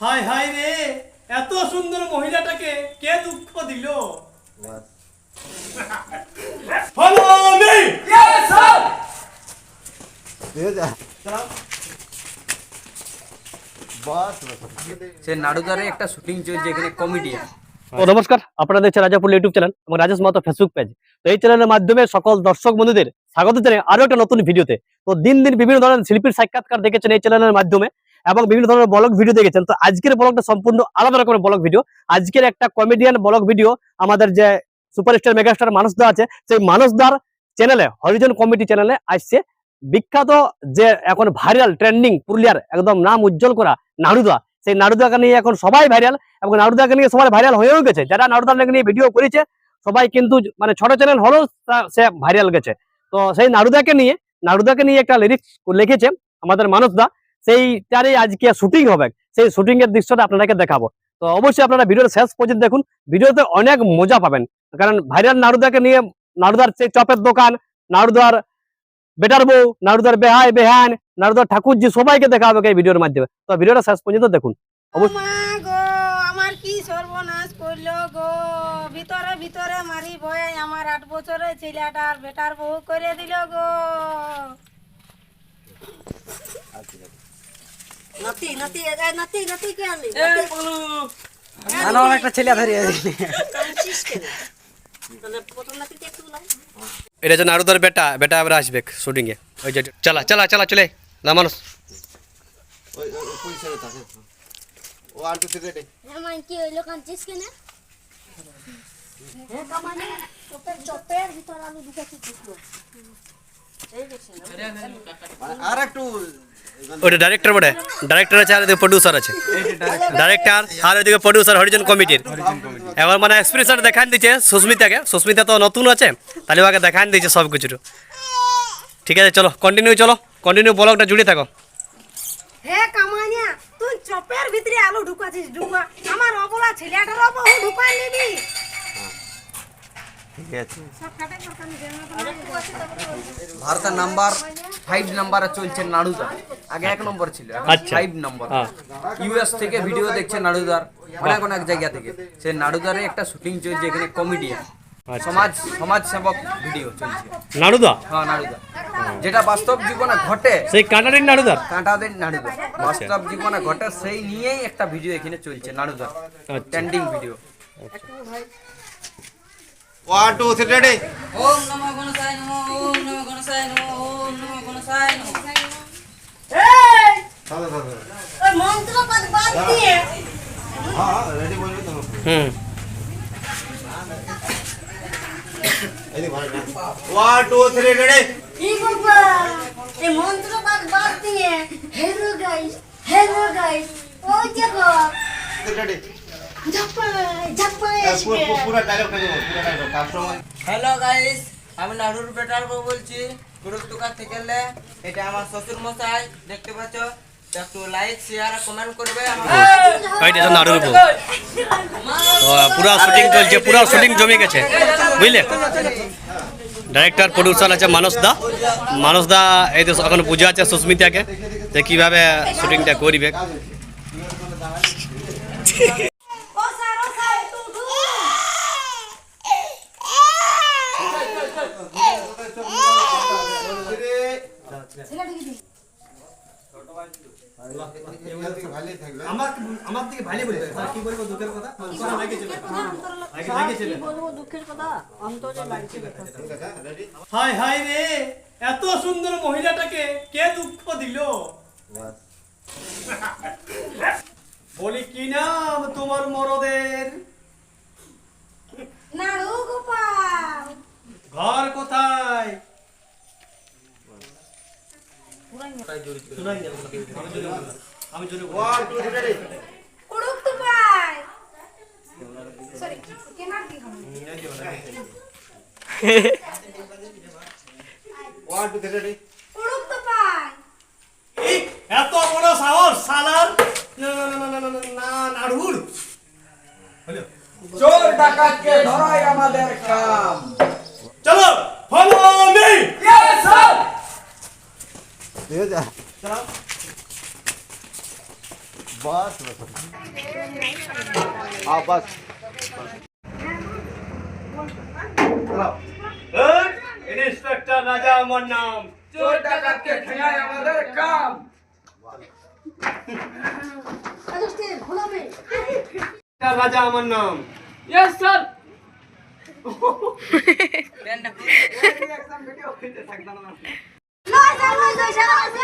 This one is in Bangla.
হায় হায় রে এত সুন্দর মহিলাটাকে কে দুঃখ দিল? Follow me! সে নাড়ুদারে একটা শুটিং চলছে এখানে কমেডিয়ান তো নমস্কার। আপনারা দেখছেন রাজাপুর ইউটিউব চ্যানেল এবং রাজেশ মাতো ফেসবুক পেজ তো এই চ্যানেলের মাধ্যমে সকল দর্শক বন্ধুদের স্বাগত জানাই আরও একটা নতুন ভিডিওতে তো। দিন দিন বিভিন্ন ধরনের শিল্পীর সাক্ষাৎকার দেখেছেন এই চ্যানেলের মাধ্যমে। এবং বিভিন্ন ধরনের ব্লগ ভিডিও দেখেছেন। তো আজকের ব্লগটা সম্পূর্ণ আলাদা রকমের ব্লগ ভিডিও আজকের একটা কমেডিয়ান ব্লগ ভিডিও আমাদের যে সুপারস্টার মেগাস্টার মানসদা আছে, সেই মানসদার চ্যানেলে হরিজন কমিটি চ্যানেলে আসছে। বিখ্যাত যে এখন ভাইরাল ট্রেন্ডিং পুরুলিয়ার একদম নাম উজ্জ্বল করা নাড়ুদা সেই নাড়ুদাকে নিয়ে এখন সবাই ভাইরাল এবং নাড়ুদাকে নিয়ে সবাই ভাইরাল হয়েও গেছে। যারা নাড়ুদাকে নিয়ে ভিডিও করেছে, সবাই কিন্তু মানে ছোট চ্যানেল হলেও সে ভাইরাল গেছে। তো সেই নারুদাকে নিয়ে নারুদাকে নিয়ে একটা লিরিক্স লিখেছে আমাদের মানসদা। সেইটারই আজকে শুটিং হবে। সেই শুটিং এর দৃশ্যটা আপনাদেরকে দেখাবো। তো অবশ্যই আপনারা ভিডিওর শেষ পর্যন্ত দেখুন। ভিডিওতে অনেক মজা পাবেন। কারণ ভাইরাল নারুদাকে নিয়ে নারুদার সেই চপের দোকান নারুদার বেটার বউ নারুদার বেহাই বেহান নাড়ুদার ঠাকুরজি সবাইকে দেখা হবে এই ভিডিওর মাধ্যমে। তো ভিডিওটা শেষ পর্যন্ত দেখুন। অবশ্য- গো আমার কি সর্বনাশ করল গো। ভিতরে ভিতরে মারি ভয়ে আমার আট বছরের ছেলেটার বেটার বউ করে দিল গো। নাতি নাতি এ নাতি নাতি কে আনলি? আমার একটা ছেলে ধরে এটা নারুদার বেটা বেটা আবার আসবে শুটিং এ ওই যে চালা চালা চালা চলে। না মানুষ। আমার কি হইল কাঁদছিস কেন? হ্যাঁ কামানে। চপের চপের ভিতর আলু ঢুকাচ্ছি দেখল আর একটু ওটা ডাইরেক্টর বটে। ডাইরেক্টর আছে আর এদিকে প্রডিউসার আছে। ডাইরেক্টর আর প্রডিউসার হরিজন কমিটির এবার মানে এক্সপ্রেশন দেখান দিচ্ছে সুস্মিতাকে। সুস্মিতা তো নতুন আছে তাহলে ওকে দেখান দিচ্ছে সব কিছু ঠিক আছে চলো কন্টিনিউ চলো। কন্টিনিউ ব্লগটা জুড়ে থাকো। হে কামানিয়া তুই চপের ভিতরে আলু ঢুকাছিস ঢুকা। আমার অবলা ছেলেটার বউ ঢুকাই নিবি। ঠিক আছে। সব কাটে কাটানি ভারতের নাম্বার ফাইভ নাম্বারে চলছে নাড়ুদা। আগে এক নম্বর ছিল আচ্ছা। ফাইভ নম্বর। হ্যাঁ। ইউএস থেকে ভিডিও দেখছে নাড়ুদার অনেক অনেক জায়গা থেকে। সে নাড়ুদারে একটা শুটিং চলছে এখানে কমেডিয়ান সমাজ সমাজ সেবক ভিডিও চলছে। নাড়ুদা? হ্যাঁ নাড়ুদা। যেটা বাস্তব জীবনে ঘটে সেই কাটারিন নাড়ুদার কাঁটাদের নাড়ুদা। বাস্তব জীবনে ঘটে সেই নিয়েই একটা ভিডিও এখানে চলছে নাড়ুদা trending video one two three ready ওম নমো গণসায় নমো ওম নমো গণসায় নমো ওম নমো গণসায় নমো ওই মন্ত্র পদ বাদ দিয়ে হ্যাঁ রেডি বলবি তো হুম ওয়ান টু থ্রি রেডি এই বাবা এই মন্ত্র বাদ বাদ দিয়ে হ্যালো গাইস হ্যালো গাইস ওই দেখো রেডি ঝাপাই ঝাপাই আসবে পুরো ডায়লগ দেবো পুরো ডায়লগ কাস্টমার হ্যালো গাইস আমি নাড়ুর বেটার বউ বলছি। দোকান থেকে এটা আমার শ্বশুর মশাই দেখতে পাচ্ছ? তো একটু লাইক শেয়ার কমেন্ট করবে নাড়ুর বউ। তো শুটিং চলছে পুরা শুটিং জমে গেছে। বুঝলে? ডাইরেক্টর প্রডিউসার আছে মানস দা মানস দা এই তো এখন পুজো আছে সুস্মিতাকে। যে কীভাবে শুটিংটা করবে ও স্যার ও স্যার একটু উঠুন আমার আমার দিকে ভালো বলবে? স্যার কি বলব দুঃখের কথা? কথা? চলে লাগে লাগে চলে বলব দুঃখের কথা? অন্তরে লাগছে রে এত সুন্দর মহিলাটাকে কে দুঃখ দিল? বলি কি নাম তোমার মরদের? নাড়ু আমি জোরে ওয়ান টু থ্রি রেডি কুড়ুক তো পাই সরি কেনার কি হবে? ওয়ান টু থ্রি রেডি কুড়ুক তো পাই এত বড় সাহস সালার। না না না না না না, না নাড়ুর। হলো। চোর ডাকাতকে ধরাই আমাদের কাম। চলো ফলো মি। ঠিক আছে চলো बस बस हाँ बस ইন্সপেক্টর রাজা আমার নাম চোর ডাকাতকে ঠেঙায় আমাদের কাম রাজা আমার নাম ইয়েস স্যার নয় স্যার নয় স্যার স্যার